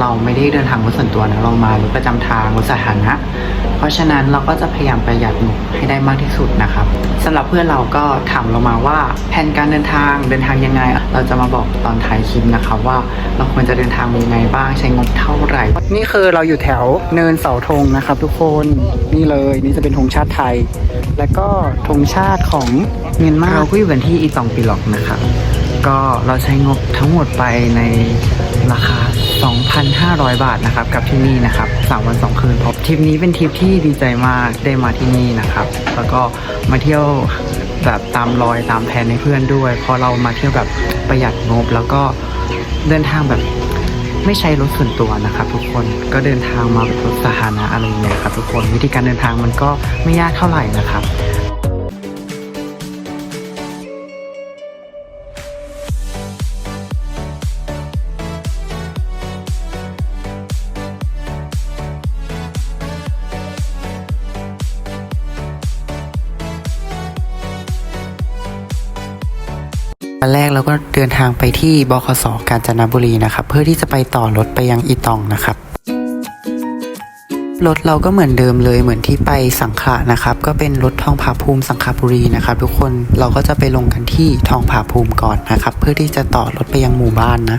เราไม่ได้เดินทางรถส่วนตัวนะเรามารถประจำทางรถสาธารณะเพราะฉะนั้นเราก็จะพยายามประหยัดงบให้ได้มากที่สุดนะครับสำหรับเพื่อนเราก็ถามเรามาว่าแผนการเดินทางเดินทางยังไง เราจะมาบอกตอนท้ายคลิปนะครับว่าเราควรจะเดินทางยังไงบ้างใช้งบเท่าไหร่ นี่คือเราอยู่แถวเนินเสาธงนะครับ ทุกคนนี่เลยนี่จะเป็นธงชาติไทย แล้วก็ธงชาติของเมียนมาเราก็อยู่กันที่อีตองปิล็อกนะครับก็เราใช้งบทั้งหมดไปในราคา 2,500 บาทนะครับกับที่นี่นะครับ3วัน2คืนพราะทริปนี้เป็นทริปที่ดีใจมากได้มาที่นี่นะครับ แล้วก็มาเที่ยวแบบตามรอยตามแผนในเพื่อนด้วยพราะเรามาเที่ยวแบบประหยัดงบแล้วก็เดินทางแบบไม่ใช้รถส่วนตัวนะครับทุกคนก็เดินทางมาแบบรถสาธารณะอะไรอย่างเงี้ยครับทุกคนวิธีการเดินทางมันก็ไม่ยากเท่าไหร่นะครับ วันแรกเราก็เดินทางไปที่บคสกาญจนบุรีนะครับ เพื่อที่จะไปต่อรถไปยังอีตองนะครับรถเราก็เหมือนเดิมเลยเหมือนที่ไปสังขะนะครับ ก็เป็นรถทองผาภูมิสังขบุรีนะครับ ทุกคนเราก็จะไปลงกันที่ทองผาภูมิก่อนนะครับ เพื่อที่จะต่อรถไปยังหมู่บ้านนะ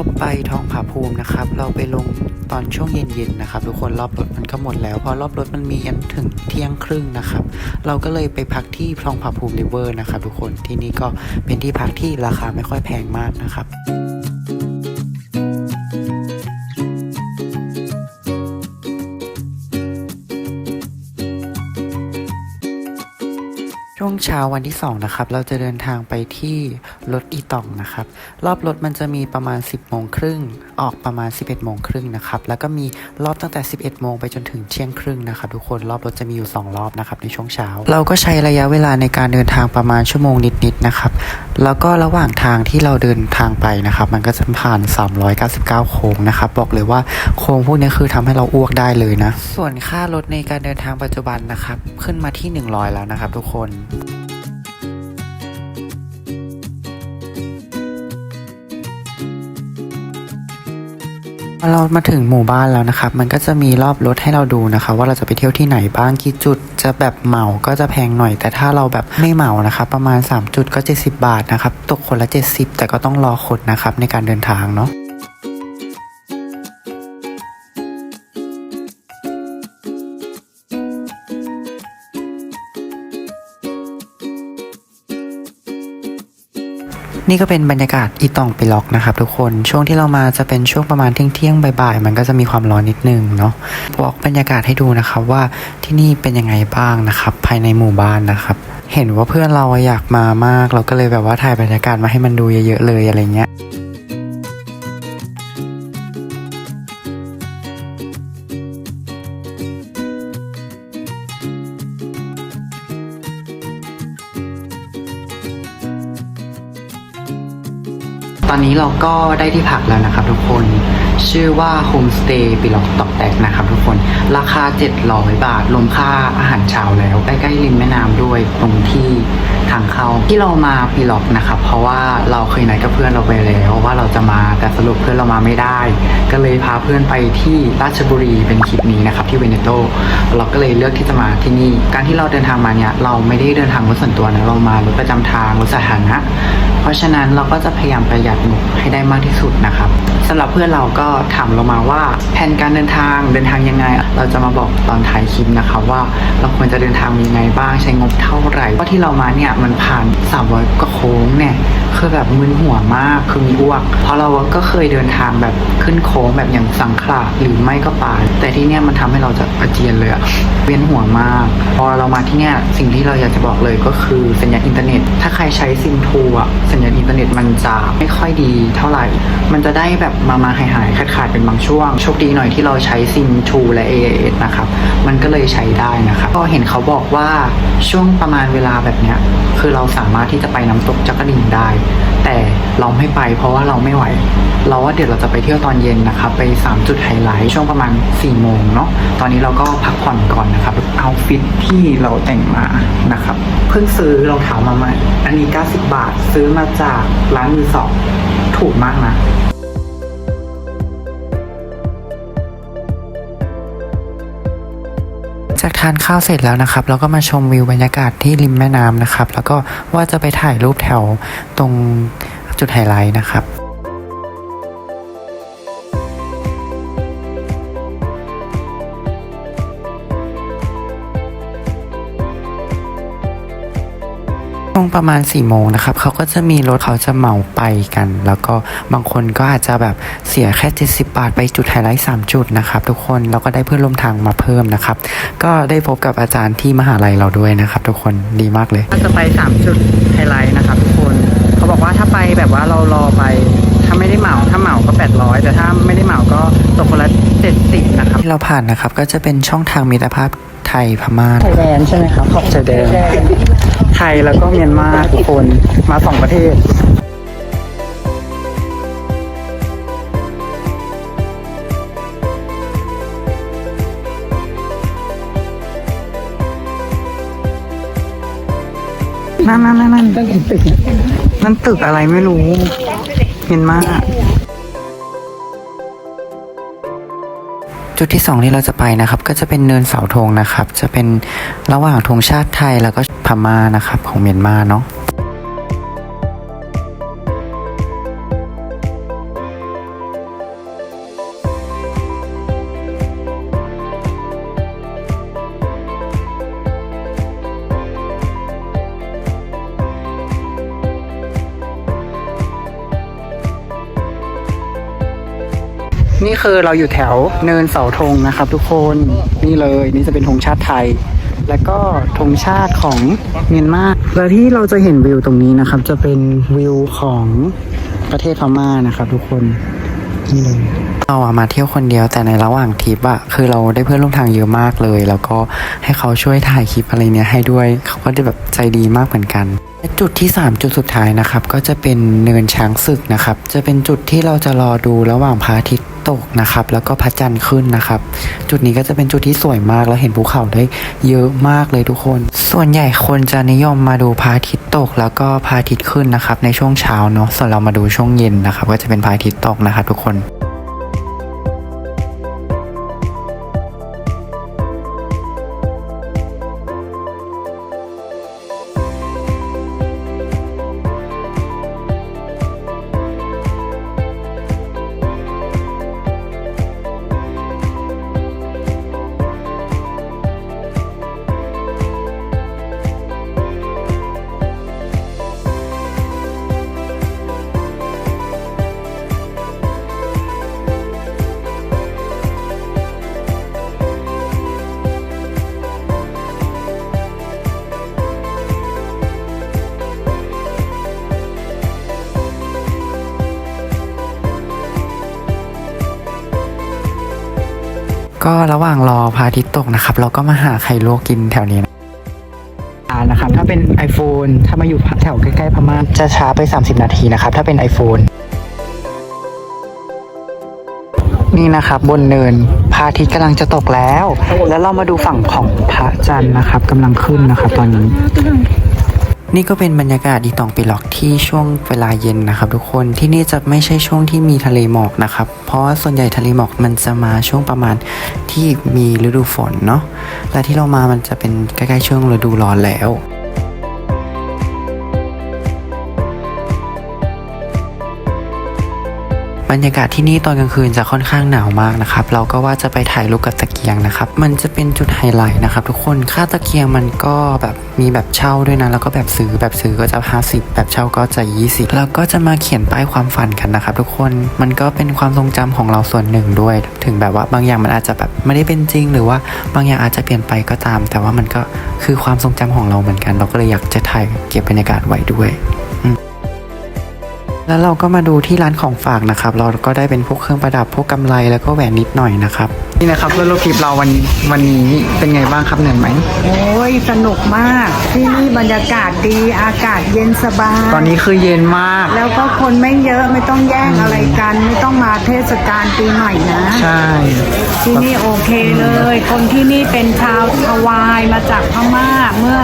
เราไปทองผาภูมินะครับ เราไปลงตอนช่วงเย็นๆนะครับ ทุกคนรอบรถมันก็หมดแล้ว เพราะรอบรถมันมียันถึงเที่ยงครึ่งนะครับ เราก็เลยไปพักที่ทองผาภูมิริเวอร์นะครับ ทุกคนที่นี่ก็เป็นที่พักที่ราคาไม่ค่อยแพงมากนะครับ ช่วงเช้าวันที่2นะครับเราจะเดินทางไปที่รถอีตองนะครับ รอบรถมันจะมีประมาณ 10โมงครึ่ง ออกประมาณ 11โมงครึ่งนะครับ แล้วก็มีรอบตั้งแต่ 11โมงไปจนถึงเที่ยงครึ่งนะครับทุกคนรอบรถจะมีอยู่ 2 รอบนะครับในช่วงเช้า เราก็ใช้ระยะเวลาในการเดินทางประมาณชั่วโมงนิดๆนะครับ แล้วก็ระหว่างทางที่เราเดินทางไปนะครับ มันก็จะผ่าน 399 โค้งนะครับ บอกเลยว่าโค้งพวกนี้คือทำให้เราอ้วกได้เลยนะ ส่วนค่ารถในการเดินทางปัจจุบันนะครับ ขึ้นมาที่ 100 แล้วนะครับทุกคน เรามาถึงหมู่บ้านแล้วนะครับ มันก็จะมีรอบรถให้เราดูนะคะ ว่าเราจะไปเที่ยวที่ไหนบ้างกี่จุด จะแบบเหมาก็จะแพงหน่อย แต่ถ้าเราแบบไม่เหมานะครับประมาณ 3 จุดก็ 70 บาทนะครับ ตกคนละ 70 แต่ก็ต้องรอคนนะครับในการเดินทางเนาะ นี่ก็เป็นบรรยากาศอีตองไปล็อกนะครับทุกคนช่วงที่เรามาจะเป็นช่วงประมาณเที่ยงเที่ยงบ่ายๆมันก็จะมีความร้อนนิดนึงเนาะบอกบรรยากาศให้ดูนะครับว่าที่นี่เป็นยังไงบ้างนะครับ ภายในหมู่บ้านนะครับ เห็นว่าเพื่อนเราอยากมามาก เราก็เลยแบบว่าถ่ายบรรยากาศมาให้มันดูเยอะๆเลยอะไรเงี้ย ตอนนี้เราก็ได้ที่พักแล้วนะครับทุกคน ชื่อว่าโฮมสเตย์ปิลอกตอกแตกนะครับทุกคน ราคา 700 บาท รวมค่าอาหารเช้าแล้ว ใกล้ๆริมแม่น้ำด้วยตรงที่ทางเข้าที่เรามาปิลอกนะครับ เพราะว่าเราเคยนัดกับเพื่อนเราไปแล้วว่าเราจะมาแต่สรุปเพื่อนเรามาไม่ได้ ก็เลยพาเพื่อนไปที่ราชบุรีเป็นคลิปนี้นะครับที่เวเนโตเราก็เลยเลือกที่จะมาที่นี่ การที่เราเดินทางมาเนี่ยเราไม่ได้เดินทางรถส่วนตัวนะเรามารถประจำทางรถสาธารณะเพราะฉะนั้นเราก็จะพยายามประหยัดงบให้ได้มากที่สุดนะครับสำหรับเพื่อนเราก็ถามเรามาว่าแผนการเดินทางเดินทางยังไง เราจะมาบอกตอนท้ายคลิปนะคะว่าเราควรจะเดินทางยังไงบ้างใช้งบเท่าไหร่เพราะที่เรามาเนี่ยมันผ่าน 300กว่าโค้งเนี่ย คือแบบมึนหัวมากคือมีอ้วก เพราะเราก็เคยเดินทางแบบขึ้นโค้งแบบอย่างสังขละหรือไม่ก็ป่าแต่ที่เนี่ยมันทำให้เราจะอาเจียนเลยอะเวียนหัวมาก พอเรามาที่เนี่ยสิ่งที่เราอยากจะบอกเลยก็คือสัญญาณอินเทอร์เน็ต ถ้าใครใช้ซิมทูอะสัญญาณอินเทอร์เน็ตมันจะไม่ค่อยดีเท่าไหร่ มันจะได้แบบมามาหายหายขาดขาดๆเป็นบางช่วง โชคดีหน่อยที่เราใช้ซิมทูและ AIS นะครับ มันก็เลยใช้ได้นะครับ ก็เห็นเขาบอกว่าช่วงประมาณเวลาแบบเนี้ยคือเราสามารถที่จะไปน้ำตกจักรดิ่งได้แต่เราไม่ไปเพราะว่าเราไม่ไหว เราว่าเดี๋ยวเราจะไปเที่ยวตอนเย็นนะครับ ไป 3 จุดไฮไลท์ช่วงประมาณ4โมงเนาะตอนนี้เราก็พักผ่อนก่อนนะครับเอาฟิตที่เราแต่งมานะครับ เพิ่งซื้อรองเท้ามาใหม่อันนี้ 90 บาท ซื้อมาจากร้านมือสองถูกมากนะ ทานข้าวเสร็จแล้วนะครับเราก็มาชมวิวบรรยากาศที่ริมแม่น้ำนะครับ แล้วก็ว่าจะไปถ่ายรูปแถวตรงจุดไฮไลท์นะครับ วงประมาณ4ี่โมงนะครับเขาก็จะมีรถเขาจะเหมาไปกัน แล้วก็บางคนก็อาจจะแบบเสียแค่ 70 บาทไปจุดไฮไลท์3จุดนะครับทุกคนแล้วก็ได้เพื่อนร่วมทางมาเพิ่มนะครับ ก็ได้พบกับอาจารย์ที่มหาลัยเราด้วยนะครับทุกคนดีมากเลยจะไป 3 จุดไฮไลท์นะครับทุกคนเขาบอกว่าถ้าไปแบบว่าเรารอไปถ้าไม่ได้เหมาถ้าเหมาก็ 800 แต่ถ้าไม่ได้เหมาก็ตกคนละ70นะครับที่เราผ่านนะครับก็จะเป็นช่องทางมิตรภาพไทยพม่าไทยแลนด์ใช่ไหมครับขอบชายแดน ไทยแล้วก็เมียนมาทุกคนมาสองประเทศนั่นนั่นนั่นนั่นนั่นตึกอะไรไม่รู้เมียนมา จุดที่สองที่เราจะไปนะครับ ก็จะเป็นเนินเสาธงนะครับ จะเป็นระหว่างธงชาติไทยแล้วก็พม่านะครับของเมียนมาเนาะ นี่คือเราอยู่แถวเนินเสาธงนะครับ ทุกคนนี่เลยนี่จะเป็นธงชาติไทย และก็ธงชาติของเมียนมาแล้วที่เราจะเห็นวิวตรงนี้นะครับ จะเป็นวิวของประเทศพม่านะครับ ทุกคนนี่เลย เราอะมาเที่ยวคนเดียวแต่ในระหว่างทริปอะคือเราได้เพื่อนร่วมทางเยอะมากเลย แล้วก็ให้เขาช่วยถ่ายคลิปอะไรเนี้ยให้ด้วยเขาก็ได้แบบใจดีมากเหมือนกันและจุดที่ 3 จุดสุดท้ายนะครับก็จะเป็นเนินช้างศึกนะครับ จะเป็นจุดที่เราจะรอดูระหว่างพระอาทิตย์ตกนะครับ แล้วก็พระจันทร์ขึ้นนะครับ จุดนี้ก็จะเป็นจุดที่สวยมากแล้วเห็นภูเขาได้เยอะมากเลยทุกคน ส่วนใหญ่คนจะนิยมมาดูพระอาทิตย์ตก แล้วก็พระอาทิตย์ขึ้นนะครับในช่วงเช้าเนาะส่วนเรามาดูช่วงเย็นนะครับ ก็จะเป็นพระอาทิตย์ตกนะครับทุกคน ก็ระหว่างรอพระอาทิตย์ตกนะครับ เราก็มาหาไข่ลวกกินแถวนี้นะนะครับถ้าเป็น iPhone ถ้ามาอยู่แถวใกล้ๆพม่าจะช้าไป 30 นาทีนะครับ ถ้าเป็น iPhone นี่นะครับบนเนินพระอาทิตย์กำลังจะตกแล้ว แล้วเรามาดูฝั่งของพระจันทร์นะครับกำลังขึ้นนะครับ ตอนนี้ นี่ก็เป็นบรรยากาศดีตองปีหลอกที่ช่วงเวลาเย็นนะครับ ทุกคนที่นี่จะไม่ใช่ช่วงที่มีทะเลหมอกนะครับ เพราะว่าส่วนใหญ่ทะเลหมอกมันจะมาช่วงประมาณที่มีฤดูฝนเนาะและที่เรามามันจะเป็นใกล้ๆช่วงฤดูร้อนแล้ว บรรยากาศที่นี่ตอนกลางคืนจะค่อนข้างหนาวมากนะครับ เราก็ว่าจะไปถ่ายรูปกับตะเกียงนะครับ มันจะเป็นจุดไฮไลท์นะครับทุกคน ค่าตะเกียงมันก็แบบมีแบบเช่าด้วยนะ แล้วก็แบบซื้อแบบซื้อก็จะ 50 แบบเช่าก็จะ 20 แล้วก็จะมาเขียนป้ายความฝันกันนะครับทุกคน มันก็เป็นความทรงจำของเราส่วนหนึ่งด้วย ถึงแบบว่าบางอย่างมันอาจจะแบบไม่ได้เป็นจริง หรือว่าบางอย่างอาจจะเปลี่ยนไปก็ตาม แต่ว่ามันก็คือความทรงจำของเราเหมือนกัน เราก็เลยอยากจะถ่ายเก็บบรรยากาศไว้ด้วย แแล้วเราก็มาดูที่ร้านของฝากนะครับ เราก็ได้เป็นพวกเครื่องประดับพวกกำไรแล้วก็แหวนนิดหน่อยนะครับนี่นะครับเพื่อนร่วมทริปเราวันวันนี้เป็นไงบ้างครับเหนื่อยไหมโอ้ยสนุกมาก ที่นี่บรรยากาศดีอากาศเย็นสบายตอนนี้คือเย็นมาก แล้วก็คนไม่เยอะไม่ต้องแย่งอะไรกัน ไม่ต้องมาเทศกาลปีใหม่นะ ใช่ ที่นี่โอเคเลย คนที่นี่เป็นชาวทวายมาจากพม่าเมื่อ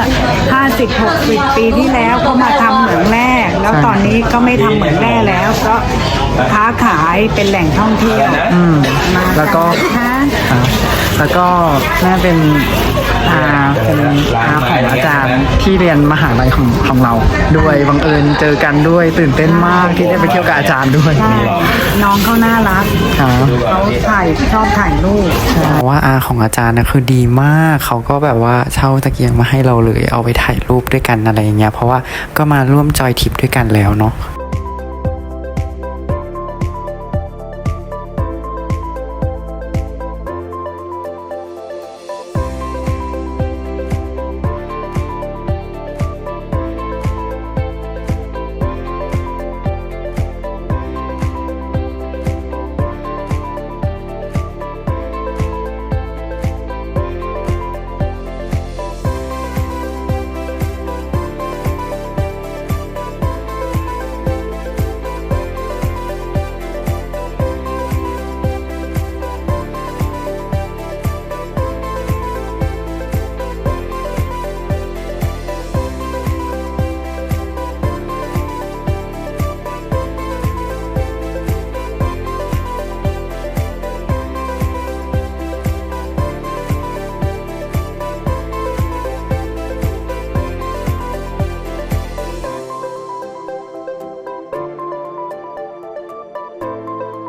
50-60 ปีที่แล้วก็มาทำเหมืองแร่แล้วตอนนี้ก็ไม่ทำเหมืองแร่แล้วก็ค้าขายเป็นแหล่งท่องเที่ยวอืมมาแล้วก็นะคะครับแล้วก็แม่เป็นอาเป็นอาของอาจารย์ที่เรียนมหาลัยของของเรา ด้วยบังเอิญเจอกันด้วยตื่นเต้นมากที่ได้ไปเที่ยวกับอาจารย์ด้วยใช่น้องเขาน่ารักครับเขาถ่ายชอบถ่ายรูปเพราะว่าอาของอาจารย์นะคือดีมากเขาก็แบบว่าเช่าตะเกียงมาให้เราเลยเอาไปถ่ายรูปด้วยกันอะไรอย่างเงี้ยเพราะว่าก็มาร่วมจอยทริปด้วยกันแล้วเนาะ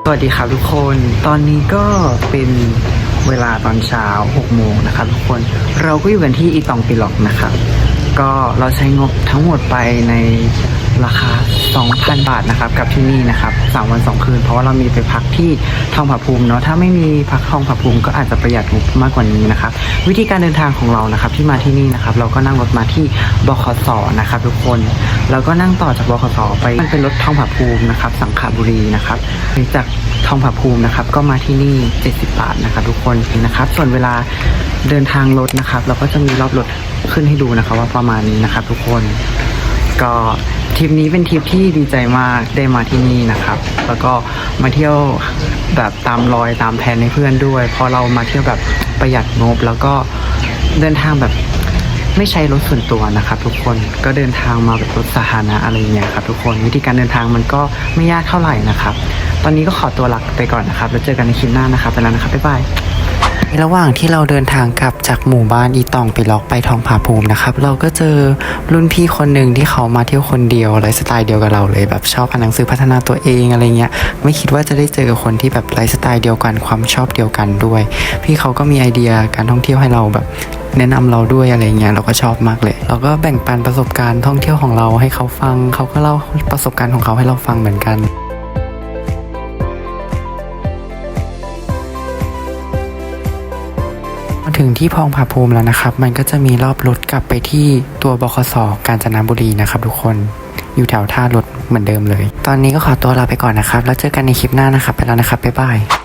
สวัสดีครับทุกคน ตอนนี้ก็เป็นเวลาตอนเช้า 6 โมงนะครับทุกคน เราก็อยู่กันที่อีตองปิล็อกนะครับ ก็เราใช้งบทั้งหมดไปใน ราคา 2,000 บาทนะครับกับที่นี่นะครับ3วัน 2 คืน เพราะว่าเรามีไปพักที่ทองผาภูมิเนาะถ้าไม่มีพักทองผาภูมิก็อาจจะประหยัดงบมากกว่านี้นะครับวิธีการเดินทางของเรานะครับที่มาที่นี่นะครับเราก็นั่งรถมาที่บขสนะครับทุกคนแล้วก็นั่งต่อจากบขสไปมันเป็นรถทองผาภูมินะครับสังขบุรีนะครับจากทองผาภูมินะครับก็มาที่นี่ 70 บาทนะครับทุกคนนะครับส่วนเวลาเดินทางรถนะครับ เราก็จะมีรอบรถขึ้นให้ดูนะครับว่าประมาณนี้นะครับทุกคนก็ ทริปนี้เป็นทริปที่ดีใจมากได้มาที่นี่นะครับ แล้วก็มาเที่ยวแบบตามรอยตามแผนให้เพื่อนด้วย พอเรามาเที่ยวแบบประหยัดงบแล้วก็เดินทางแบบไม่ใช้รถส่วนตัวนะครับทุกคนก็เดินทางมาแบบรถสาธารณะอะไรอย่างเงี้ยครับทุกคนวิธีการเดินทางมันก็ไม่ยากเท่าไหร่นะครับ ตอนนี้ก็ขอตัวลาไปก่อนนะครับ แล้วเจอกันในคลิปหน้านะครับไปแล้วนะครับบ๊ายบาย ระหว่างที่เราเดินทางกลับจากหมู่บ้านอีตองไปล็อกไปทองผาภูมินะครับ เราก็เจอรุ่นพี่คนหนึ่งที่เขามาเที่ยวคนเดียวไลฟ์สไตล์เดียวกับเราเลยแบบชอบอ่านหนังสือพัฒนาตัวเองอะไรเงี้ยไม่คิดว่าจะได้เจอกับคนที่แบบไลฟ์สไตล์เดียวกันความชอบเดียวกันด้วย พี่เขาก็มีไอเดียการท่องเที่ยวให้เราแบบแนะนำเราด้วยอะไรเงี้ยเราก็ชอบมากเลย เราก็แบ่งปันประสบการณ์ท่องเที่ยวของเราให้เขาฟัง เขาก็เล่าประสบการณ์ของเขาให้เราฟังเหมือนกัน ถึงที่พองผาภูมิแล้วนะครับ มันก็จะมีรอบรถกลับไปที่ตัวบคสกาญจนบุรีนะครับทุกคนอยู่แถวท่ารถเหมือนเดิมเลย ตอนนี้ก็ขอตัวลาไปก่อนนะครับ แล้วเจอกันในคลิปหน้านะครับ ไปแล้วนะครับ บ๊ายบาย